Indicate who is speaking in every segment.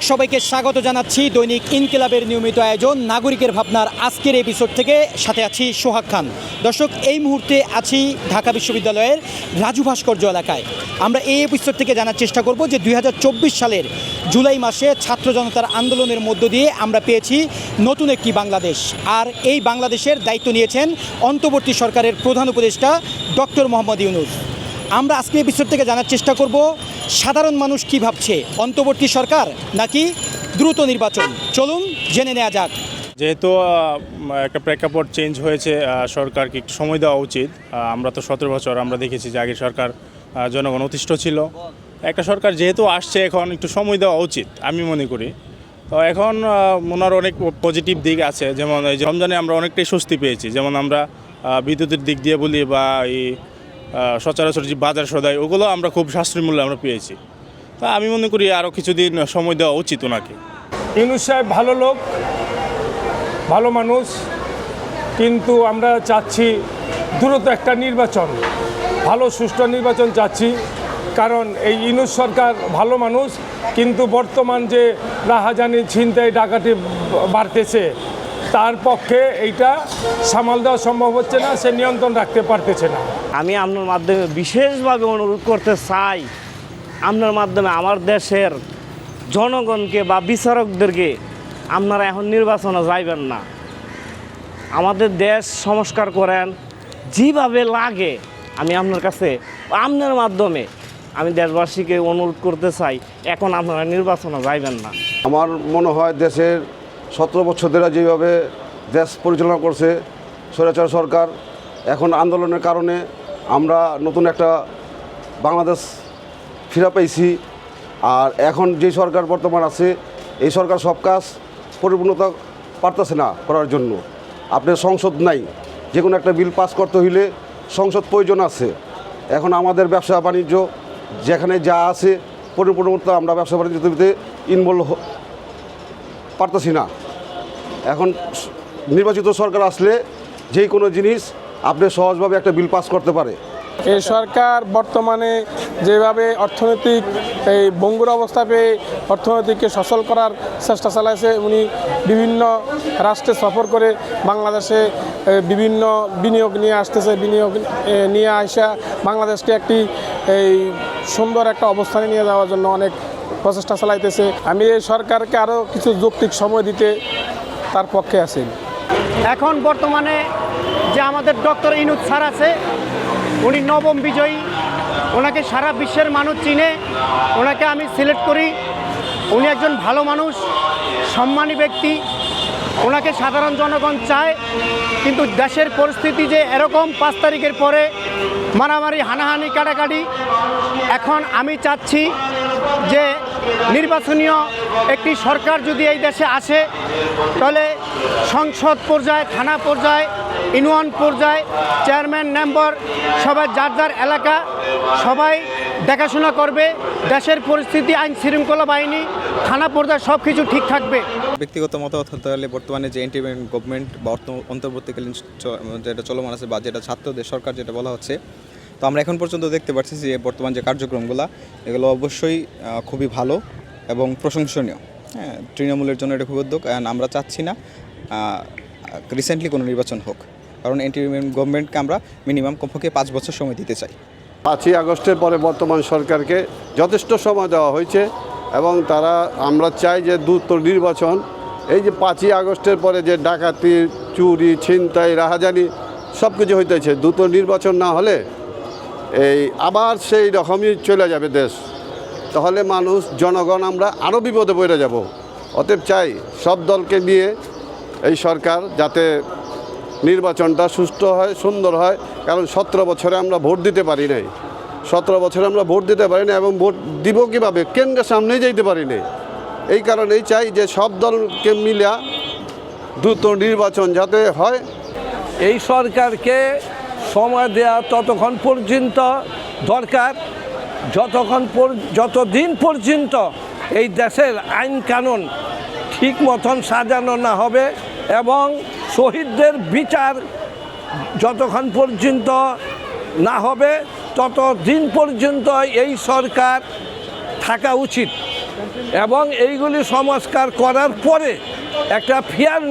Speaker 1: সবাইকে স্বাগত জানাচ্ছি দৈনিক ইনকিলাবের নিয়মিত আয়োজন, নাগরিকের ভাবনার আজকের এপিসোড থেকে। সাথে আছি সোহাগ খান। দর্শক, এই মুহূর্তে আছি ঢাকা বিশ্ববিদ্যালয়ের রাজু ভাস্কর্য এলাকায়। আমরা এই এপিসোড থেকে জানার চেষ্টা করব যে দুই হাজার চব্বিশ সালের জুলাই মাসে ছাত্র জনতার আন্দোলনের মধ্য দিয়ে আমরা পেয়েছি নতুন একটি বাংলাদেশ। আর এই বাংলাদেশের দায়িত্ব নিয়েছেন অন্তর্বর্তী সরকারের প্রধান উপদেষ্টা ডক্টর মোহাম্মদ ইউনুস। আমরা আজকে এপিসোড থেকে জানার চেষ্টা করব সাধারণ মানুষ কি ভাবছে? অন্তর্বর্তী সরকার নাকি দ্রুত নির্বাচন? চলুন জেনে নেওয়া যাক।
Speaker 2: যেহেতু একটা প্রেক্ষাপট চেঞ্জ হয়েছে সরকারকে একটু সময় দেওয়া উচিত। আমরা তো সতেরো বছর আমরা দেখেছি যে আগের সরকার জনগণ অতিষ্ঠ ছিল। একটা সরকার যেহেতু আসছে এখন একটু সময় দেওয়া উচিত, আমি মনে করি। তো এখন ওনার অনেক পজিটিভ দিক আছে। যেমন এই রমজানে আমরা অনেকটাই স্বস্তি পেয়েছি। যেমন আমরা বিদ্যুতের দিক দিয়ে বলি বা এই সচরাচর যে বাজার সদাই, ওগুলো আমরা খুব সাশ্রয়ী মূল্যে আমরা পেয়েছি। তা আমি মনে করি আরও কিছুদিন সময় দেওয়া উচিত ওনাকে।
Speaker 3: ইউনুস সাহেব ভালো লোক, ভালো মানুষ, কিন্তু আমরা চাচ্ছি দ্রুত একটা নির্বাচন, ভালো সুষ্ঠু নির্বাচন চাচ্ছি। কারণ এই ইউনুস সরকার ভালো মানুষ, কিন্তু বর্তমান যে রাহাজানি, ছিনতাই, ডাকাতি বাড়তেছে তার পক্ষে এইটা সামাল দেওয়া সম্ভব হচ্ছে না সে নিয়ন্ত্রণ রাখতে পারতেছে না।
Speaker 4: আমি আপনার মাধ্যমে বিশেষভাবে অনুরোধ করতে চাই আপনার মাধ্যমে আমার দেশের জনগণকে বা বিচারকদেরকে আপনারা এখন নির্বাচনে যাইবেন না। আমাদের দেশ সংস্কার করেন যেভাবে লাগে আমি আপনার কাছে আপনার মাধ্যমে আমি দেশবাসীকে অনুরোধ করতে চাই এখন আপনারা নির্বাচনে যাইবেন না।
Speaker 5: আমার মনে হয় দেশের সতেরো বছর ধরে যেভাবে দেশ পরিচালনা করছে স্বৈরাচার সরকার, এখন আন্দোলনের কারণে আমরা নতুন একটা বাংলাদেশ ফিরে পেয়েছি। আর এখন যে সরকার বর্তমান আছে, এই সরকার সব কাজ পরিপূর্ণতা পারতেছে না করার জন্য। আপনার সংসদ নাই যে কোনো একটা বিল পাস করতে হইলে সংসদ প্রয়োজন আছে। এখন আমাদের ব্যবসা বাণিজ্য যেখানে যা আছে পরিপূর্ণতা আমরা ব্যবসা বাণিজ্যতে ইনভলভ পারতেছি না। এখন নির্বাচিত সরকার আসলে যে কোনো জিনিস আপনি সহজভাবে একটা বিল পাস করতে পারে।
Speaker 3: এই সরকার বর্তমানে যেভাবে অর্থনৈতিক এই বঙ্গুর অবস্থা পেয়ে অর্থনৈতিককে সচল করার চেষ্টা চালাইছে, উনি বিভিন্ন রাষ্ট্রে সফর করে বাংলাদেশে বিভিন্ন বিনিয়োগ নিয়ে আসতেছে, বিনিয়োগ নিয়ে আসা বাংলাদেশকে একটি এই সুন্দর একটা অবস্থানে নিয়ে যাওয়ার জন্য অনেক প্রচেষ্টা চালাইতেছে। আমি এই সরকারকে আরও কিছু যৌক্তিক সময় দিতে তার পক্ষে আছি।
Speaker 6: এখন বর্তমানে যে আমাদের ডক্টর ইনুদ স্যার আছে, উনি নবম বিজয়ী। ওনাকে সারা বিশ্বের মানুষ চিনে। ওনাকে আমি সিলেক্ট করি। উনি একজন ভালো মানুষ, সম্মানী ব্যক্তি। ওনাকে সাধারণ জনগণ চায়, কিন্তু দেশের পরিস্থিতি যে এরকম, পাঁচ তারিখের পরে মারামারি, হানাহানি, কাটাকাটি, এখন আমি চাচ্ছি যে নির্বাচনীয় একটি সরকার যদি এই দেশে আসে, তাহলে সংসদ পর্যায়ে, থানা পর্যায়ে, ইউনিয়ন পর্যায়ে, চেয়ারম্যান, মেম্বার, সবাই যার যার এলাকা, সবাই দেখাশোনা করবে, দেশের পরিস্থিতি আইন শৃঙ্খলা বাহিনী, থানা পর্যায়ে সব কিছু ঠিক থাকবে।
Speaker 7: ব্যক্তিগত মতামত হতে হলে বর্তমানে যে এন্টিমেন্ট গভর্নমেন্ট অন্তর্বর্তীকালীন যেটা চলমান আছে বা যেটা ছাত্রদের সরকার যেটা বলা হচ্ছে, তো আমরা এখন পর্যন্ত দেখতে পাচ্ছি যে বর্তমান যে কার্যক্রমগুলো, এগুলো অবশ্যই খুবই ভালো এবং প্রশংসনীয়। হ্যাঁ তৃণমূলের জন্য এটা খুব উদ্যোগ আমরা চাচ্ছি না রিসেন্টলি কোনো নির্বাচন হোক, কারণ এন্টিমেন্ট গভর্নমেন্টকে আমরা মিনিমাম কমপক্ষে পাঁচ বছর সময় দিতে চাই।
Speaker 5: পাঁচই আগস্টের পরে বর্তমান সরকারকে যথেষ্ট সময় দেওয়া হয়েছে। এবং তারা, আমরা চাই যে দ্রুত নির্বাচন। এই যে পাঁচই আগস্টের পরে যে ডাকাতি, চুরি, ছিনতাই, রাহাজানি সব কিছু হইতেছে, দ্রুত নির্বাচন না হলে এই আবার সেই রকমই চলে যাবে দেশ। তাহলে মানুষ, জনগণ, আমরা আরও বিপদে পড়ে যাব। অতএব চাই সব দলকে নিয়ে এই সরকার যাতে নির্বাচনটা সুষ্ঠু হয়, সুন্দর হয়, কারণ সতেরো বছরে আমরা ভোট দিতে পারি নাই। সতেরো বছরে আমরা ভোট দিতে পারি না এবং ভোট দিব কীভাবে? কেন্দ্রের সামনেই যাইতে পারি নাই এই কারণেই চাই যে সব দলকে মিলা দ্রুত নির্বাচন যাতে হয়।
Speaker 8: এই সরকারকে সময় দেওয়া ততক্ষণ পর্যন্ত দরকার। যতক্ষণ যতদিন পর্যন্ত এই দেশের আইন কানুন ঠিক মতন সাজানো না হবে এবং শহীদদের বিচার যতক্ষণ পর্যন্ত না হবে ততদিন পর্যন্ত এই সরকার থাকা উচিত এবং এইগুলি সংস্কার করার পরে একটা ফেয়ার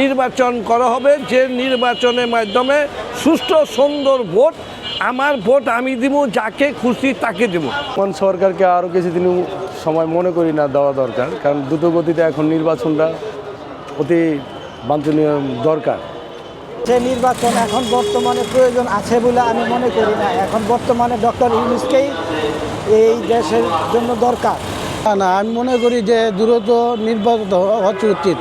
Speaker 8: নির্বাচন করা হবে যে নির্বাচনের মাধ্যমে সুষ্ঠু সুন্দর ভোট, আমার ভোট আমি দিব, যাকে খুশি তাকে দেব।
Speaker 9: বর্তমান সরকারকে আরও কিছুদিন সময় মনে করি না দেওয়া দরকার, কারণ দ্রুত গতিতে এখন নির্বাচনটা অতি বাঞ্ছনীয় দরকার।
Speaker 10: যে নির্বাচন এখন বর্তমানে প্রয়োজন আছে বলে আমি মনে করি না। এখন বর্তমানে ডক্টর ইউনুসকেই এই দেশের জন্য দরকার।
Speaker 11: না না আমি মনে করি যে দ্রুত নির্বাচিত হচ্ছে উচিত।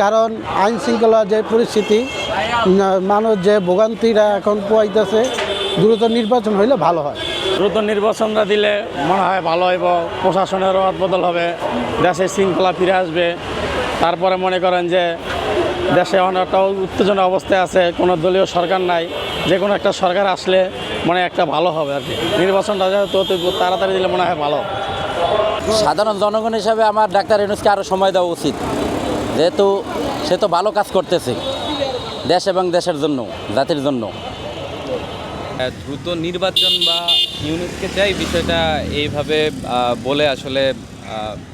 Speaker 11: কারণ আইন শৃঙ্খলা যে পরিস্থিতি মানুষ যে ভোগান্তিরা এখন পোয়াইতেছে দ্রুত নির্বাচন হইলে ভালো হয়।
Speaker 4: দ্রুত নির্বাচনটা দিলে মনে হয় ভালো হইব প্রশাসনের বদল হবে দেশে শৃঙ্খলা ফিরে আসবে। তারপরে মনে করেন যে দেশে অনেকটা উত্তেজনা অবস্থায় আছে কোনো দলীয় সরকার নাই যে কোনো একটা সরকার আসলে মনে হয় একটা ভালো হবে আর কি। নির্বাচনটা যেহেতু অতি তাড়াতাড়ি দিলে মনে হয় ভালো
Speaker 12: সাধারণ জনগণ হিসাবে আমার ডাক্তার ইউনুসকে আরও সময় দেওয়া উচিত। যেহেতু সে তো ভালো কাজ করতেছে দেশ এবং দেশের জন্য জাতির জন্য।
Speaker 7: দ্রুত নির্বাচন বা ইউনিটকে চাই বিষয়টা এইভাবে বলে আসলে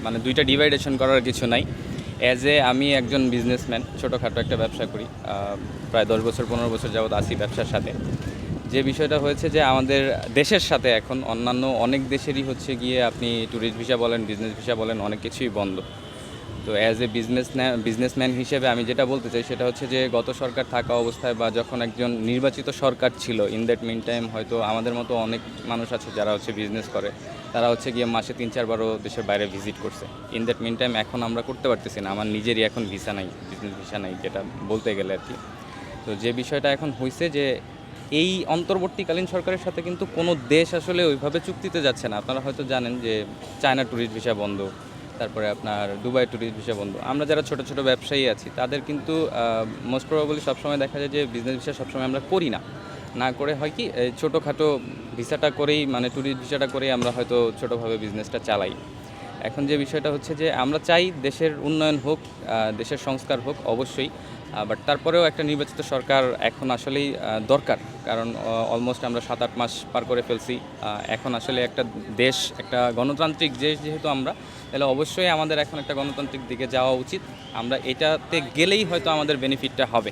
Speaker 7: মানে দুইটা ডিভাইডেশন করার কিছু নাই। অ্যাজ এ আমি একজন বিজনেসম্যান ছোটোখাটো একটা ব্যবসা করি প্রায় দশ বছর, পনেরো বছর যাবৎ আসি ব্যবসার সাথে। যে বিষয়টা হয়েছে যে আমাদের দেশের সাথে এখন অন্যান্য অনেক দেশেরই হচ্ছে গিয়ে আপনি ট্যুরিস্ট ভিসা বলেন বিজনেস ভিসা বলেন, অনেক কিছুই বন্ধ। তো অ্যাজ এ বিজনেস বিজনেসম্যান হিসেবে আমি যেটা বলতে চাই সেটা হচ্ছে যে গত সরকার থাকা অবস্থায় বা যখন একজন নির্বাচিত সরকার ছিল ইন দ্যাট মিন টাইম হয়তো আমাদের মতো অনেক মানুষ আছে যারা হচ্ছে বিজনেস করে। তারা হচ্ছে গিয়ে মাসে তিন, চারবারও দেশের বাইরে ভিজিট করছে। ইন দ্যাট মিন টাইম এখন আমরা করতে পারতেছি না। আমার নিজেরই এখন ভিসা নাই বিজনেস ভিসা নাই, যেটা বলতে গেলে আর কি। তো যে বিষয়টা এখন হয়েছে যে, এই অন্তর্বর্তীকালীন সরকারের সাথে কিন্তু কোনো দেশ আসলে ওইভাবে চুক্তিতে যাচ্ছে না। আপনারা হয়তো জানেন যে চায়না ট্যুরিস্ট ভিসা বন্ধ, তারপরে আপনার দুবাই ট্যুরিস্ট ভিসা বন্ধ। আমরা যারা ছোট ছোট ব্যবসায়ী আছি, তাদের কিন্তু মোস্ট প্রবাবলি সবসময় দেখা যায় যে বিজনেস ভিসা সবসময় আমরা করি না। না করে হয় কি ছোটোখাটো ভিসাটা করেই মানে ট্যুরিস্ট ভিসাটা করেই আমরা হয়তো ছোটোভাবে বিজনেসটা চালাই। এখন যে বিষয়টা হচ্ছে যে, আমরা চাই দেশের উন্নয়ন হোক দেশের সংস্কার হোক, অবশ্যই। বাট তারপরেও একটা নির্বাচিত সরকার এখন আসলেই দরকার। কারণ অলমোস্ট আমরা সাত আট মাস পার করে ফেলছি। এখন আসলে একটা দেশ, একটা গণতান্ত্রিক দেশ যেহেতু আমরা, তাহলে অবশ্যই আমাদের এখন একটা গণতান্ত্রিক দিকে যাওয়া উচিত। আমরা এটাতে গেলেই হয়তো আমাদের বেনিফিটটা হবে।